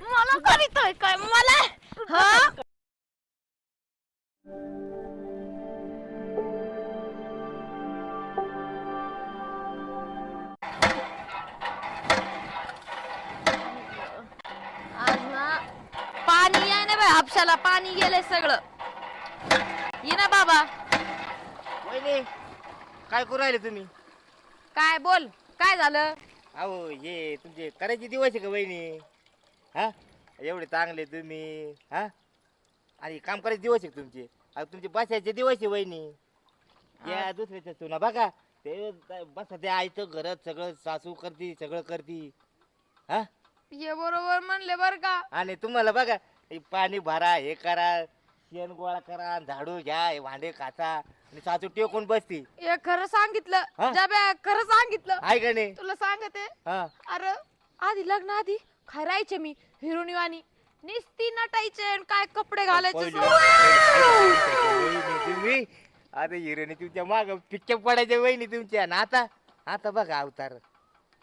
मला करीतोय काय? मला? हा? आज ना पाणी आहे ना बाय हापशाला पाणी गेलंय सगळं. ये ना बाबा. वहिनी काय करू राहिले तुम्ही? काय बोल? काय झालं? अहो हे तुमचे करायचे दिवस आहे का वहिनी? हा? एवढे चांगले तुम्ही हा? आणि काम करायचे दिवस आहे का तुमचे? अहो तुमचे बसायचे दिवस आहे वहिनी. या दुसऱ्याच्या सुना बघा. ते बसा ते आयतं घरात सगळं सासू करती सगळं करती. हा? ये बरोबर म्हणले बर का. आणि तुम्हाला बघा हे पाणी भरा हे करा शेण गोळा करा झाडू घ्या हे भांडे काचा आणि सासू टेकून बसती. हे खरं हा? सांगितलं जाब्या खरं सांगितलं. आहे का नाही? तुला सांगते. हा. अरे आधी लग्न आधी खरायचे मी हिरोनीवाणी निस्ती नटायचे आणि काय कपडे घालायचे पहिली- सगळं. वहिनी तुम्ही आता हिरोने तुमच्या माग पिक्चर पडायच्या वहिनी तुमच्या. आणि आता आता बघा अवतार.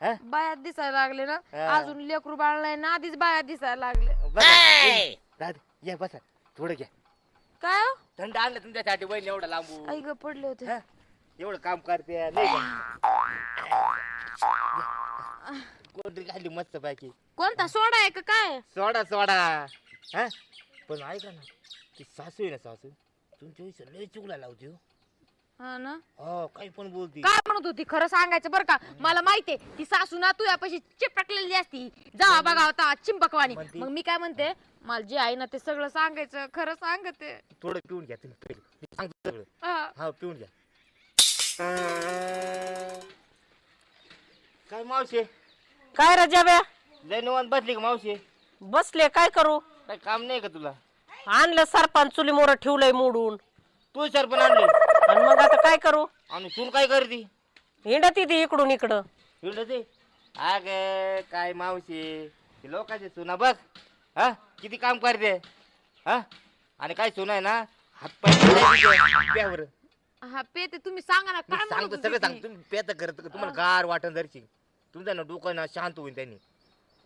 हा? बायात दिसायला लागले ना? हा. अजून लेकरू बाळ नाही ना आधीच बायात दिसायला लागले. बघा. दादा या बसा. थोडं घ्या. काय हो? थंड आणलं तुमच्यासाठी वहिनी एवढं लांबू आई ग पडले होते. हा? एवढं काम करते नाही का कोणतरी खाल्ली मस्त पैकी कोणता? सोडा आहे का काय? सोडा सोडा. हा? पण ऐका ना ती सासू आहे ना सासू? तुमच्या विषय लय चुकला लावते हो. हा ना? हो काही पण बोलती. काय म्हणत होती? खरं सांगायचं बरं का? मला माहितीये ती सासू ना तू यापाशी चिपटलेली असती जा बघा होता म्हणती? मग मी काय म्हणते मला जे आहे ना ते सगळं सांगायचं खरं सांगते. थोडं पिऊन घ्या तुम्ही पहिले. मी सांगतो सगळं. हा. हा पिऊन घ्या. काय मावशी? काय रजाब्या लय निवांत बसली का मावशी? बसले काय करू? काय काम नाही का तुला? आणलं सरपंच चुली मोर ठेवलंय मोडून. तू सरपण आणले. आणि मग आता काय करू? आणि तू काय करती? हिंडत ती इकडून इकडं. हिंड ते अग काय मावशी? ते लोकांचे सुना बघ. हा? किती काम करते? हा? आणि काय सुना आहे ना? हात पाय हा पे ते तुम्ही सांगा ना मी काय म्हणत सांगतो होती सगळं ती? सांगतो. तुम्ही पेत करत तुम्हाला गार वाटण धरची तुमचं ना डोकं ना शांत होईल त्यांनी.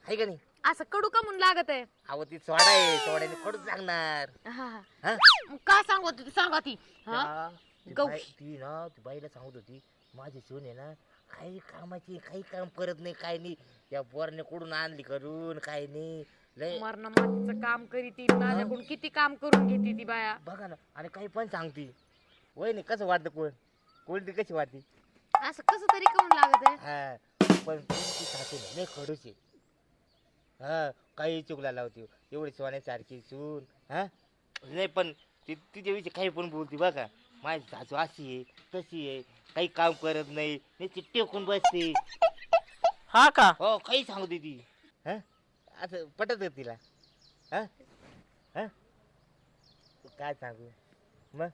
आहे का नाही? असं कडू का म्हणून लागत आहे? अहो ती सोडा आहे सोड्याने खडूच लागणार. हा, हा. हा? मग काय सांगत होती सांगा ती. हा? त्या- ती गौ- बाई- ती ना ती बाईला सांगत होती माझी सून आहे ना काही कामाची काही काम करत नाही काय नाही. त्या पोरने कुठून आणली करून काय नाही. लय मरण मातीचं काम करी ती माझ्याकडून किती काम करून घेते ती बाया? बघा ना आणि काही पण सांगती. वय नाही कसं वाटतं कोण? कोण ती कशी वाटते असं कसं तरी करून लागत आहे? हा पण तुमची सासू ना लय खडूस आहे. हा काही चुकला लावते. एवढी सोन्यासारखी सून हा? नाही पण ती तिच्याविषयी काही पण बोलते बघा. माझी सासू अशी आहे तशी आहे काही काम करत नाही नुसती टेकून बसते. हा का? हो काही सांगते ती. हा? असं पटत तिला. हा? हा? काय सांगू? मग?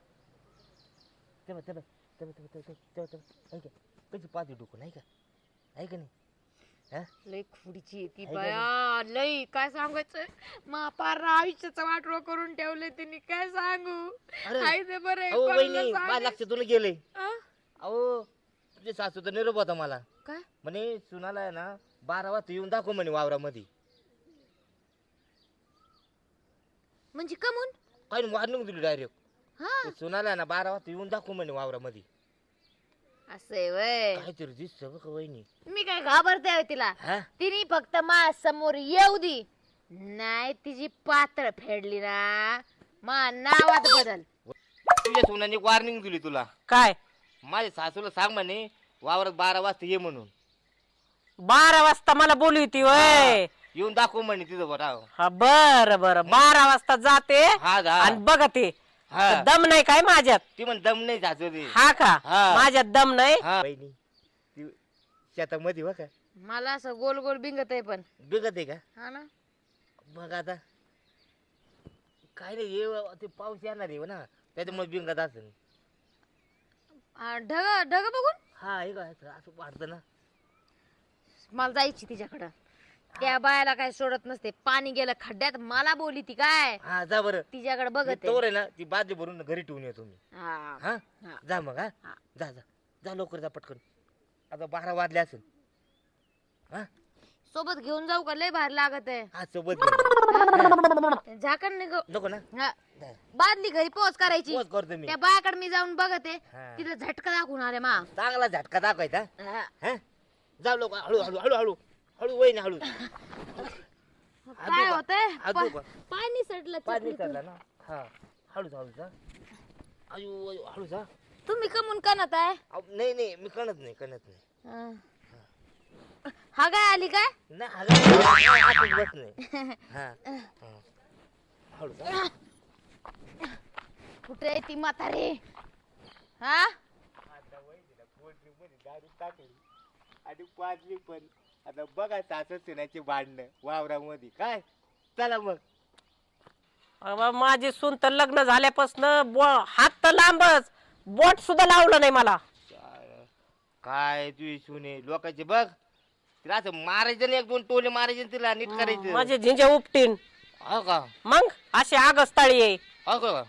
तेव्हा तेव्हा ऐका कशी पाहते डोकं नाही का? आहे का नाही? हा? लय खुडीची आहे ती आहे का बाया. लय काय सांगायचंय? मा पार आयुष्याचा वाटोळ करून ठेवले तिने. काय सांगू? अरे, ते बरं आहे, अहो कोणाला वहिनी माझ्या सांगायचं? लक्षातून गेलंय. आ? अहो तुझे सासूचा निरोप होता मला. काय? म्हणे सुनाला आहे ना बारा वाजता येऊन दाखव म्हणे वावरामध्ये. म्हणजे कमून? काही वाढणूक दिली डायरेक्ट हा. सुनाला ना बारा वाजता येऊन दाखव म्हणे वावरामध्ये. असं आहे वय. काहीतरी दिसतं बघ वहिनी. मी काय घाबरते होय तिला? हा? तिने फक्त मा समोर येऊ दी. नाही तिची पात्र फेडली ना. मा नावात बदल. तुझ्या सोनाने वॉर्निंग दिली तुला. काय? माझ्या सासूला सांग म्हणे वावरात बारा वाजता ये म्हणून. बारा वाजता मला बोलली ती वय. येऊन दाखव म्हणे तिथं बरं हा बर बर. बारा वाजता जाते हा जा. आणि बघते. हा. दम नाही काय माझ्यात? ती म्हण दम नाही सासू रे. हा का? हा. माझ्यात दम नाही? हा. बहिणी ती शेतामध्ये बघा मला असं गोल गोल बिंगत आहे पण. बिगत आहे का? हा ना. बघ आता काय नाही हे ते पाऊस येणार आहे ना त्याच्यामुळे बिंगत असेल. आ, ढग ढग बघून? हा हे काय असं असं वाटतं ना. मला जायची तिच्याकडं. त्या बायाला काय सोडत नसते. पाणी गेलं खड्ड्यात मला बोली ती काय? हा जा बरं. तिच्याकडे बघत तोवर आहे ना ती बादली भरून घरी ठेवून येतो मी. हा. हा? हा. जा मग हा? हा. जा जा. जा लवकर जा पटकन. आता बारा वाजले असेल. हा? सोबत घेऊन जाऊ का? लय भारी लागत आहे. हा सोबत घेऊन. झाकण नाही गं. नको ना. हा. जा. बादली घरी पोच करायची. पोच करतो मी. त्या बायाकडे मी जाऊन बघते हा. तिथं झटका दाखवून आले मा. चांगला झटका दाखवायचा. हा. हा? जाऊ लोक हळू हळू हळू हळू. हळू वय ना हळू. काय? होतंय? आजू का? पा- पाणी सडलं पाणी चटणीतून. चढला ना? हा. हळू जा हळू जा. अयो अयो हळू जा. तुम्ही कमून कणत आहे? अहो, नाही नाही मी कणत नाही कणत नाही. हा. हा काय आली काय? नाही अगं, हातच बस नाही. हा हा. हळू जा. कुठे आहे ती म्हातारी? हा? आता वहिनीला पोल्ट्री मध्ये दारू टाकली आणि पाजली पण. आता बघा सासू सुनाची भांडणं वावरामध्ये. काय? चला मग. अबा, माझी सून तर लग्न झाल्यापासून हात तर लांबच. बोट सुद्धा लावलं नाही मला. काय- काय तुझी सुने लोकांचे बघ. तिला असं मारायचं नाही एक दोन टोले मारायचे आणि तिला नीट करायचं. माझे झिंजे उपटीन. हो का? मग? अशी आगस्ताळी आहे. हो का?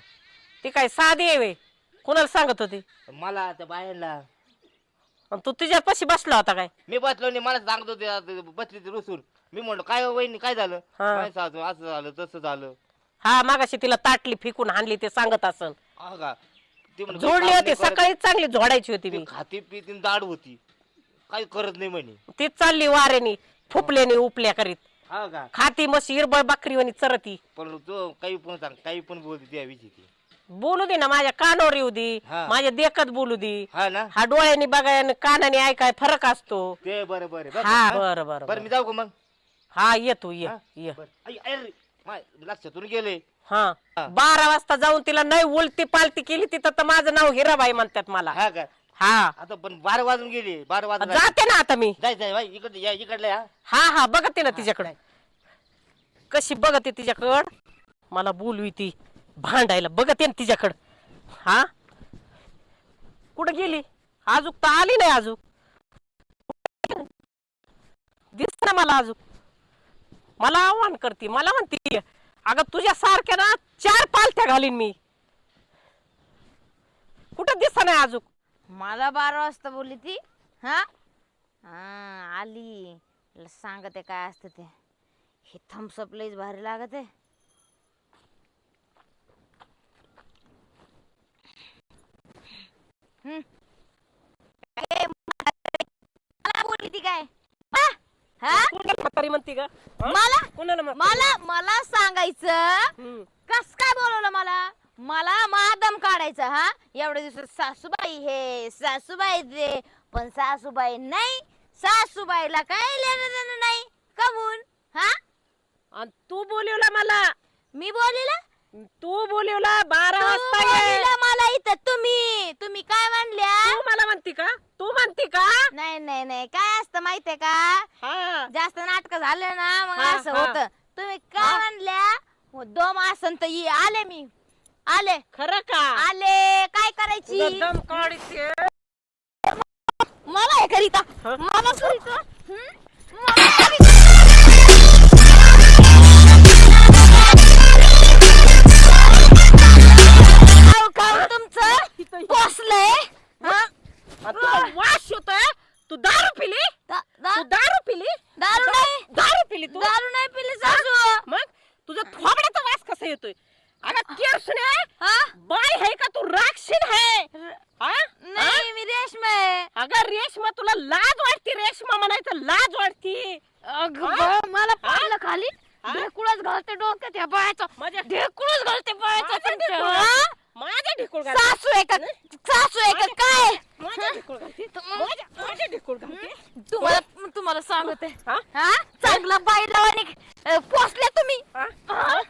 ती काय साधी आहे वे? कुणाला सांगत होती? मला आता बाहेरला अन तू तुझ्यापाशी बसला होता काय? मी बसलो नाही मला सांगत होते बसली ती रुसून. मी म्हणलो काय हो वहिनी काय झालं? हा. सासू असं झालं तसं झालं. हा मागाशी तिला ताटली फिकून हाणली ते सांगत असन. हो का? ती म्हणली, जोडली काम होती नाही करत. सकाळी चांगली झोडायची होती ती मी. खाती पिती दाड होती. काही करत नाही म्हणे. ती चालली वाऱ्यानी फुपल्याने उपल्या करीत. हा का? खाती मशी इरबळ बकरीवानी चरती. पण तो काही पण सांग काही पण बोलते त्या विषयी ती. बोलू दे ना माझ्या कानावर येऊ दे हा. माझ्या देखत बोलू दे. हा ना. हा डोळ्यांनी बघाय आणि कानाने ऐकाय फरक असतो. ते बरं बरं. बरं हा? बरं बरं बरं मी. जाऊ का मग? हा ये तू ये हा? ये. बरं. आई, आई रे, माय लक्षातून गेले. हा. हा. बारा वाजता जाऊन तिला नाही उलटी पालती केली तिथं तर माझं नाव हिराबाई म्हणतात मला. हा का? हा. आता पण बारा वाजून गेले. बारा वाजून जाते ना आता मी. जाय जाय बाई इकडे या इकडले हा हा हा बघते ना तिच्याकडे. कशी बघते तिच्याकड? मला बोलवी ती. भांडायला बघते ना तिच्याकडं. हा? कुठं गेली? अजूक तर आली नाही अजूक दिसत ना मला आजूक. मला आव्हान करते मला म्हणते अगं तुझ्या सारख्या ना चार पालथ्या घालीन मी. कुठं दिसत नाही अजूक मला बारा वाजता बोलली ती. हा? हा आली. सांगते काय असतं ते. हे थम्सअप लईच भारी लागत. आहे हम्म. ए, मला बोलली काय? हा? हा? कुणाला म्हातारी म्हणते का हा? मला? कुणाला म्हातारी? मला मला सांगायचं. हम्म. कस काय बोलवलं मला? मला मादम काढायचं हा? एवढ्या दिवसात सासूबाई हे सासूबाई ते पण सासूबाई नाही. सासूबाईला काय लेणं देणं नाही? कबूल हा? आणि तू बोलवला मला. मी बोलिला तू बोलवला बारा वाजता ये. मला इथं. तुम्ही? तुम्ही काय म्हणल्या? तू मला म्हणते का? तू म्हणते का? नाही नाही नाही. काय असतं माहितीये का? हा. जास्त नाटक झालं ना मग हा, असं हा. होत. तुम्ही काय हा. म्हणल्या? हो, आसन तर ये. आले मी. आले. खरं का? आले. काय करायची? मला हे करीता? मला करीता. हं? मला करीता. अगं रेशमा तुला लाज वाटते रेशमा म्हणायचं लाज वाटते. अगं हा? बा, मला पाहिलं खाली. हा? ढेकुळच घालते डोक्यात या बायाचं. माझ्या ढेकुळच घालते बायाचं माझं तुमच्या. ढेकुळ. हा? माझ्या ढिकूळ घाल सासू आहे का? सासू आहे का? काय? माझ्या ढिकूळ घालते. माझ्या माझ्या ढिकूळ घालते. तुम्हाला तुम्हाला सांगते. हा? हा? चांगला बाईला आणि पोचले तुम्ही? हा? हा?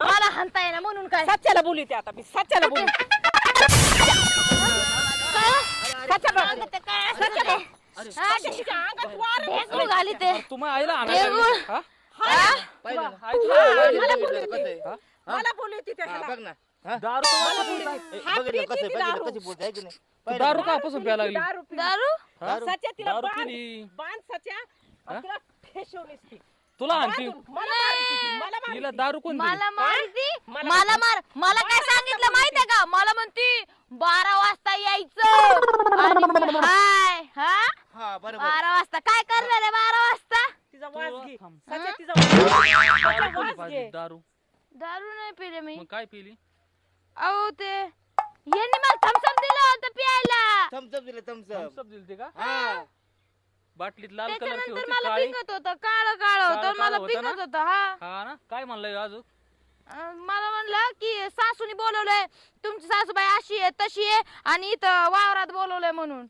मला हाणता येणार म्हणून काय? सच्याला बोलते आता मी सच्याला बोलू काय असतं ते? हा, तिच्या अंगात वार ढेकुळ घाली ते तुम्ही आईला ढेकुळ. आणायला हा? हा? पाहिलं ना? आई- मला बघितलं बोलली कसं आहे? होती. हा? मला बोलली होती हा, त्याला बघ ना हा? दारू तर. ए, कसं आहे? कशी बोलते आहे की नाही तू पाहिलं दारू ना? कापासून प्यायला लागली दारू. दारू? सच्या तिला दारू बांध पिली. बांध सच्या? आणि तिला फेशवलीस ती. तुला आणखी ती, तिला ती. दारू कोण दिली? मला मारती मला मला मार मला काय सांगितलं माहितीये का? मला म्हणती बारा वाजता यायचं. आणि मी हाय हा? हा बरोबर. बारा वाजता. काय करणार आहे बारा वाजता? तिचा तिचा वास तू घे. थांब. सच्या तिचा वास दारू तिचा कोणी वास पाजली? घे. दारू. दारू नाही पिले मी. मग काय पिली? अहो ते यांनी मला थम्सअप दिलं होतं प्यायला. थम्सअप दिलं थम्सअप थम्सअप दिली का? हा. बाटलीत लाल कलरची त्याच्यानंतर होती मला काळी. होतं काळं काळं होतं काळं मला होतं ना? पिंगत होतं हा. हा ना? काय म्हणलंय अजून? अं, मला म्हणलं की सासूनी बोलवलंय तुमची सासूबाई अशी आहे तशी आहे आणि इथं वावरात बोलवलंय म्हणून.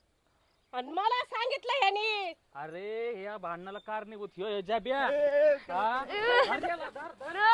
आणि मला सांगितलं ह्यानी. अरे या भांडणाला कारणीभूत ह्यो हे जाब्या. हा? अरे.